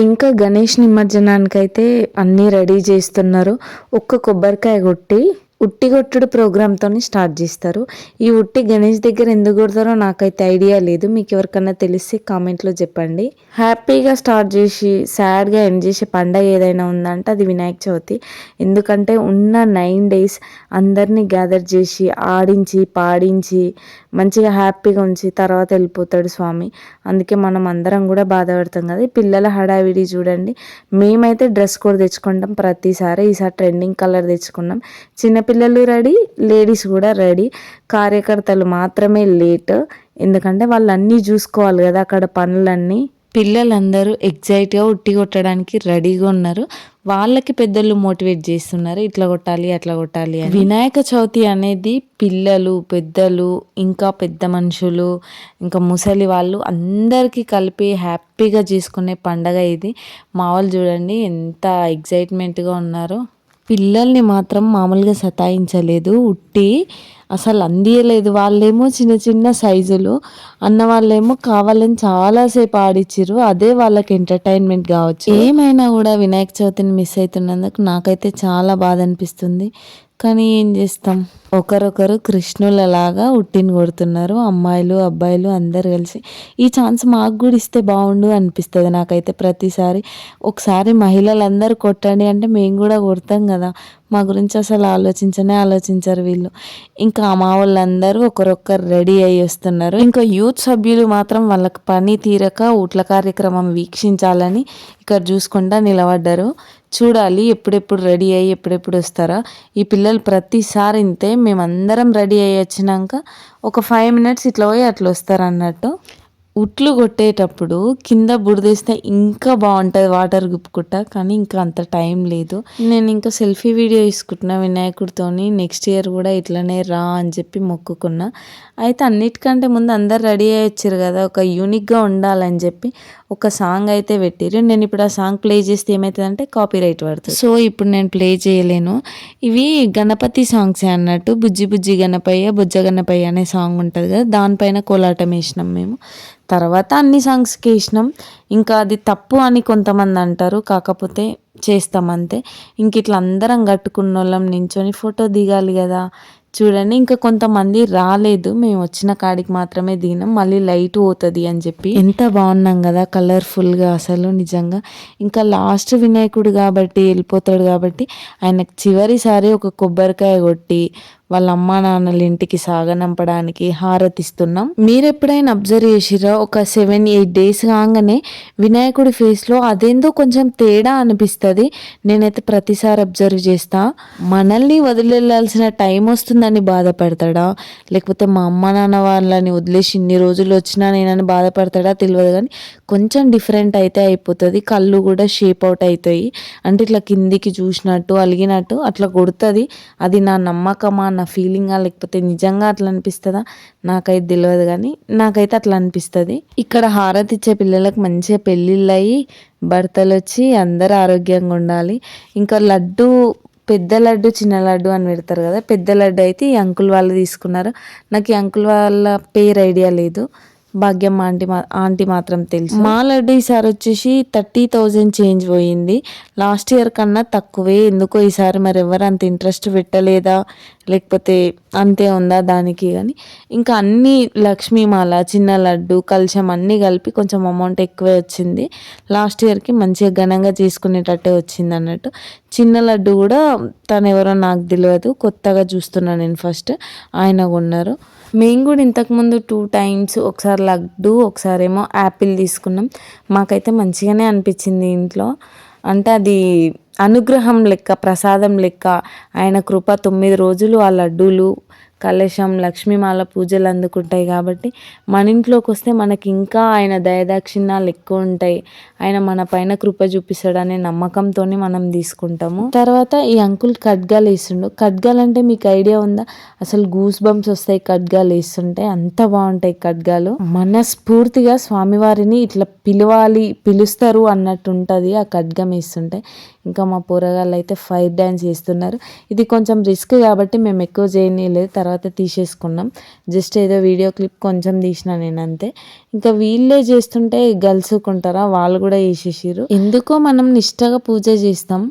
ఇంకా గణేష్ నిమజ్జనానికైతే అన్నీ రెడీ చేస్తున్నారు. ఒక్క కొబ్బరికాయ కొట్టి ఉట్టి కొట్టుడు ప్రోగ్రామ్తో స్టార్ట్ చేస్తారు. ఈ ఉట్టి గణేష్ దగ్గర ఎందుకు కొడతారో నాకైతే ఐడియా లేదు. మీకు ఎవరికన్నా తెలిస్తే కామెంట్లో చెప్పండి. హ్యాపీగా స్టార్ట్ చేసి సాడ్గా ఎండ్ చేసే పండగ ఏదైనా ఉందంటే అది వినాయక చవితి. ఎందుకంటే ఉన్న నైన్ డేస్ అందరినీ గ్యాదర్ చేసి ఆడించి పాడించి మంచిగా హ్యాపీగా ఉంచి తర్వాత వెళ్ళిపోతాడు స్వామి. అందుకే మనం అందరం కూడా బాధపడతాం కదా. పిల్లల హడావిడి చూడండి. మేమైతే డ్రెస్ కోడ్ తెచ్చుకుంటాం ప్రతిసారి. ఈసారి ట్రెండింగ్ కలర్ తెచ్చుకున్నాం. చిన్న పిల్లలు రెడీ లేడీస్ కూడా రెడీ. కార్యకర్తలు మాత్రమే లేట్. ఎందుకంటే వాళ్ళు అన్నీ చూసుకోవాలి కదా అక్కడ పనులన్నీ. పిల్లలందరూ ఎగ్జైట్గా ఉట్టి కొట్టడానికి రెడీగా ఉన్నారు. వాళ్ళకి పెద్దలు మోటివేట్ చేస్తున్నారు. ఇట్లా కొట్టాలి అట్లా కొట్టాలి అని. వినాయక చవితి అనేది పిల్లలు పెద్దలు ఇంకా పెద్ద మనుషులు ఇంకా ముసలి వాళ్ళు అందరికీ కలిపి హ్యాపీగా చేసుకునే పండగ ఇది. మా వాళ్ళు చూడండి ఎంత ఎగ్జైట్మెంట్గా ఉన్నారో. పిల్లల్ని మాత్రం మామూలుగా సతాయించలేదు. ఉట్టి అసలు అందియలేదు. వాళ్ళేమో చిన్న చిన్న సైజులు. అన్న వాళ్ళేమో కావాలని చాలాసేపు ఆడిచ్చిర్రు. అదే వాళ్ళకి ఎంటర్టైన్మెంట్ కావచ్చు. ఏమైనా కూడా వినాయక చవితిని మిస్ అవుతున్నందుకు నాకైతే చాలా బాధ అనిపిస్తుంది. కానీ ఏం చేస్తాం? ఒకరొకరు కృష్ణులలాగా ఉట్టిని కొడుతున్నారు. అమ్మాయిలు అబ్బాయిలు అందరు కలిసి. ఈ ఛాన్స్ మాకు కూడా ఇస్తే బాగుండు అనిపిస్తుంది నాకైతే ప్రతిసారి. ఒకసారి మహిళలందరూ కొట్టండి అంటే మేము కూడా కొడతాం కదా. మా గురించి అసలు ఆలోచించనే ఆలోచించరు వీళ్ళు. ఇంకా మా వాళ్ళందరూ ఒకరొకరు రెడీ అయ్యి వస్తున్నారు. ఇంకా యూత్ సభ్యులు మాత్రం వాళ్ళకి పని తీరక ఊట్ల కార్యక్రమం వీక్షించాలని ఇక్కడ చూసుకుంటా నిలబడ్డారు. చూడాలి ఎప్పుడెప్పుడు రెడీ అయ్యి ఎప్పుడెప్పుడు వస్తారా. ఈ పిల్లలు ప్రతిసారి ఇంతే మేమందరం రెడీ అయ్యి వచ్చినాక ఒక ఫైవ్ మినిట్స్ ఇట్లా పోయి అట్లా వస్తారు అన్నట్టు ఉట్లు కొట్టేటప్పుడు కింద బుడిదేస్తే ఇంకా బాగుంటుంది వాటర్ గుప్పుకుంటా కానీ ఇంకా అంత టైం లేదు. నేను ఇంకా సెల్ఫీ వీడియో తీసుకుంటున్నా వినాయకుడితోని నెక్స్ట్ ఇయర్ కూడా ఇట్లనే రా అని చెప్పి మొక్కుకున్నా. అయితే అన్నిటికంటే ముందు అందరు రెడీ అయ్యి వచ్చారు కదా ఒక యూనిక్గా ఉండాలని చెప్పి ఒక సాంగ్ అయితే పెట్టిరు నేను ఇప్పుడు ఆ సాంగ్ ప్లే చేస్తే ఏమవుతుందంటే కాపీ రైట్ పడుతుంది. సో ఇప్పుడు నేను ప్లే చేయలేను. ఇవి గణపతి సాంగ్సే అన్నట్టు బుజ్జి బుజ్జి గణపయ్య బుజ్జ గణపయ్య అనే సాంగ్ ఉంటుంది కదా దానిపైన కోలాటం వేసినాం మేము. తర్వాత అన్ని సాంగ్స్కి వేసినాం ఇంకా అది తప్పు అని కొంతమంది అంటారు. కాకపోతే చేస్తాం అంతే ఇంక ఇట్లా అందరం కట్టుకున్న వాళ్ళం నించొని ఫోటో దిగాలి కదా. చూడండి ఇంకా కొంతమంది రాలేదు. మేము వచ్చిన కాడికి మాత్రమే దిగినాం. మళ్ళీ లైట్ పోతుంది అని చెప్పి. ఎంత బాగున్నాం కదా కలర్ఫుల్గా అసలు నిజంగా. ఇంకా లాస్ట్ వినాయకుడు కాబట్టి వెళ్ళిపోతాడు కాబట్టి ఆయనకు చివరిసారి ఒక కొబ్బరికాయ కొట్టి వాళ్ళ అమ్మా నాన్నల ఇంటికి సాగనంపడానికి హారతిస్తున్నాం. మీరు ఎప్పుడైనా అబ్జర్వ్ చేసిరా ఒక సెవెన్ ఎయిట్ డేస్ కాగానే వినాయకుడి ఫేస్లో అదేందో కొంచెం తేడా అనిపిస్తుంది. నేనైతే ప్రతిసారి అబ్జర్వ్ చేస్తా. మనల్ని వదిలేయాల్సిన టైం వస్తుందని బాధపడతాడా? లేకపోతే మా అమ్మ నాన్న వాళ్ళని వదిలేసి ఇన్ని రోజులు వచ్చినా నేనని బాధపడతాడా? తెలియదు కానీ కొంచెం డిఫరెంట్ అయితే అయిపోతుంది. కళ్ళు కూడా షేప్ అవుట్ అవుతాయి అంటే ఇట్లా కిందికి చూసినట్టు అలిగినట్టు అట్లా కొడుతుంది. అది నా నమ్మకమా? నా ఫీలింగా లేకపోతే నిజంగా అట్లా అనిపిస్తుందా? నాకైతే తెలియదు కానీ నాకైతే అట్లా అనిపిస్తుంది. ఇక్కడ హారతి ఇచ్చే పిల్లలకు మంచిగా పెళ్ళిళ్ళు అయ్యి భర్తలు వచ్చి అందరు ఆరోగ్యంగా ఉండాలి. ఇంకా లడ్డు పెద్ద లడ్డు చిన్న లడ్డు అని పెడతారు కదా పెద్ద లడ్డు అయితే ఈ అంకుల్ వాళ్ళు తీసుకున్నారు. నాకు ఈ అంకుల్ వాళ్ళ పేరు ఐడియా లేదు. భాగ్యం ఆంటీ మా ఆంటీ మాత్రం తెలుసు. మా లడ్డు ఈసారి వచ్చేసి థర్టీ థౌజండ్ చేంజ్ పోయింది. లాస్ట్ ఇయర్ కన్నా తక్కువే. ఎందుకో ఈసారి మరి ఎవరు అంత ఇంట్రెస్ట్ పెట్టలేదా? లేకపోతే అంతే ఉందా దానికి కానీ ఇంకా అన్ని లక్ష్మీమాల చిన్న లడ్డు కలశం అన్నీ కలిపి కొంచెం అమౌంట్ ఎక్కువే వచ్చింది. లాస్ట్ ఇయర్కి మంచిగా ఘనంగా చేసుకునేటట్టే వచ్చింది అన్నట్టు. చిన్న లడ్డు కూడా తను ఎవరో నాకు తెలియదు. కొత్తగా చూస్తున్నాను నేను ఫస్ట్. ఆయన కొన్నారు. మేము కూడా ఇంతకుముందు టూ టైమ్స్ ఒకసారి లడ్డు ఒకసారి ఏమో యాపిల్ తీసుకున్నాం. మాకైతే మంచిగానే అనిపించింది ఇంట్లో. అంటే అది అనుగ్రహం లెక్క ప్రసాదం లెక్క ఆయన కృప తొమ్మిది రోజులు ఆ లడ్డూలు కలశం లక్ష్మీమాల పూజలు అందుకుంటాయి కాబట్టి మన ఇంట్లోకి వస్తే మనకి ఇంకా ఆయన దయదాక్షిణ్యాలు ఎక్కువ ఉంటాయి. ఆయన మన పైన కృప చూపిస్తాడనే నమ్మకంతో మనం తీసుకుంటాము. తర్వాత ఈ అంకుల్ ఖడ్గాలు వేస్తుండు. ఖడ్గాలు అంటే మీకు ఐడియా ఉందా? అసలు గూస్ బంప్స్ వస్తాయి ఖడ్గాలు వేస్తుంటే అంత బాగుంటాయి ఖడ్గాలు. మనస్ఫూర్తిగా స్వామివారిని ఇట్లా పిలవాలి పిలుస్తారు అన్నట్టు ఉంటుంది ఆ ఖడ్గం వేస్తుంటే. ఇంకా మా పోరగాళ్ళు అయితే ఫైర్ డ్యాన్స్ చేస్తున్నారు. ఇది కొంచెం రిస్క్ కాబట్టి మేము ఎక్కువ చేయనీయలేదు. తర్వాత తర్వాత తీసేసుకున్నాం. జస్ట్ ఏదో వీడియో క్లిప్ కొంచెం తీసిన నేను అంతే ఇంకా వీళ్ళే చేస్తుంటే గలుసుకుంటారా వాళ్ళు కూడా వేసేసారు ఎందుకో మనం నిష్టగా పూజ చేస్తాం.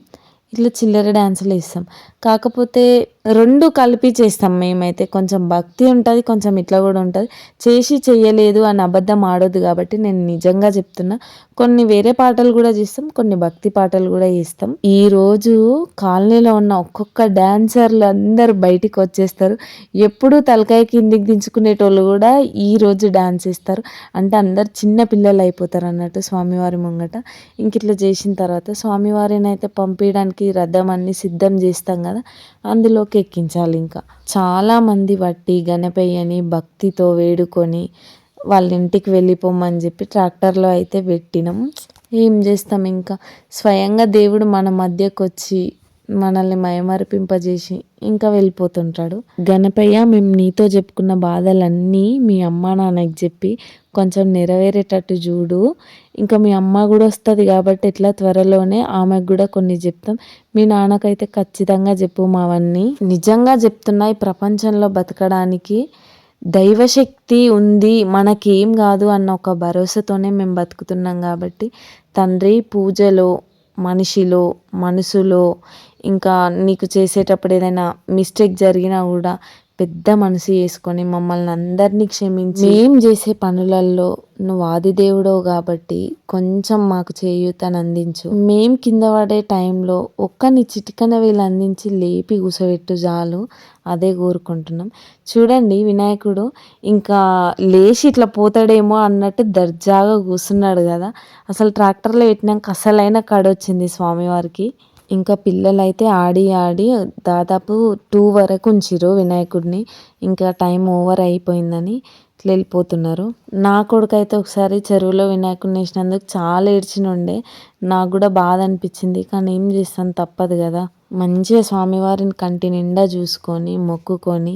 ఇట్లా చిల్లర డ్యాన్సులు వేస్తాం. కాకపోతే రెండు కలిపి చేస్తాం మేమైతే. కొంచెం భక్తి ఉంటుంది కొంచెం ఇట్లా కూడా ఉంటుంది. చేసి చెయ్యలేదు అని అబద్ధం ఆడొద్దు కాబట్టి నేను నిజంగా చెప్తున్నా. కొన్ని వేరే పాటలు కూడా చేస్తాం కొన్ని భక్తి పాటలు కూడా చేస్తాం. ఈరోజు కాలనీలో ఉన్న ఒక్కొక్క డాన్సర్లు అందరు బయటికి వచ్చేస్తారు. ఎప్పుడు తలకాయ కిందికి దించుకునేటోళ్ళు కూడా ఈ రోజు డాన్స్ ఇస్తారు అంటే అందరు చిన్న పిల్లలు అయిపోతారు అన్నట్టు స్వామివారి ముంగట. ఇంక ఇట్లా చేసిన తర్వాత స్వామివారిని అయితే పంపించడానికి రథం అన్ని సిద్ధం చేస్తాం కదా. అందులోకి ఎక్కించాలి ఇంకా. చాలామంది వట్టి గణపయ్యని భక్తితో వేడుకొని వాళ్ళ ఇంటికి వెళ్ళిపోమని చెప్పి ట్రాక్టర్లో అయితే పెట్టినాం. ఏం చేస్తాం ఇంకా? స్వయంగా దేవుడు మన మధ్యకు వచ్చి మనల్ని మయమరిపింపజేసి ఇంకా వెళ్ళిపోతుంటాడు. గణపయ్య మేము నీతో చెప్పుకున్న బాధలన్నీ మీ అమ్మ నాన్నకి చెప్పి కొంచెం నెరవేరేటట్టు చూడు. ఇంకా మీ అమ్మ కూడా వస్తుంది కాబట్టి ఎట్లా త్వరలోనే ఆమెకు కూడా కొన్ని చెప్తాం. మీ నాన్నకైతే ఖచ్చితంగా చెప్పు మావన్నీ. నిజంగా చెప్తున్నా ఈ ప్రపంచంలో బతకడానికి దైవశక్తి ఉంది మనకేం కాదు అన్న ఒక భరోసాతోనే మేము బతుకుతున్నాం కాబట్టి తండ్రి పూజలో మనిషిలో మనసులో ఇంకా నీకు చేసేటప్పుడు ఏదైనా మిస్టేక్ జరిగినా కూడా పెద్ద మనసు చేసుకొని మమ్మల్ని అందరినీ క్షమించి మేం చేసే పనులలో నువ్వు ఆదిదేవుడో కాబట్టి కొంచెం మాకు చేయూతను అందించు. మేం కింద పడే టైంలో ఒక్కని చిటికన వీళ్ళు అందించి లేపి కూసబెట్టు చాలు. అదే కోరుకుంటున్నాం. చూడండి వినాయకుడు ఇంకా లేచి ఇట్లా పోతాడేమో అన్నట్టు దర్జాగా కూర్చున్నాడు కదా. అసలు ట్రాక్టర్లో పెట్టినాక అసలైన కడొచ్చింది స్వామివారికి. ఇంకా పిల్లలైతే ఆడి ఆడి దాదాపు టూ వరకు ఉంచిరు వినాయకుడిని. ఇంకా టైం ఓవర్ అయిపోయిందని ఇట్లా వెళ్ళిపోతున్నారు నా కొడుకు అయితే ఒకసారి చెరువులో వినాయకుడిని వేసినందుకు చాలా ఏడ్చినుండే. నాకు కూడా బాధ అనిపించింది. కానీ ఏం చేస్తాను తప్పదు కదా. మంచిగా స్వామివారిని కంటి నిండా చూసుకొని మొక్కుకొని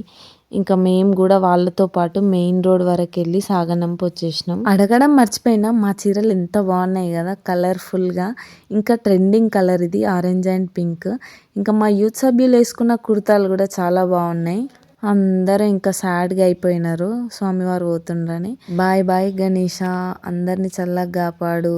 ఇంకా మేము కూడా వాళ్ళతో పాటు మెయిన్ రోడ్ వరకు వెళ్ళి సాగనంపు వచ్చేసినాం అడగడం మర్చిపోయినా మా చీరలు ఎంత బాగున్నాయి కదా కలర్ఫుల్గా ఇంకా ట్రెండింగ్ కలర్ ఇది ఆరెంజ్ అండ్ పింక్ ఇంకా మా యూత్ సభ్యులు వేసుకున్న కుర్తాలు కూడా చాలా బాగున్నాయి. అందరూ ఇంకా సాడ్గా అయిపోయినారు. స్వామివారు పోతుండ్రని. బాయ్ బాయ్ గణేష అందరిని చల్లగా కాపాడు.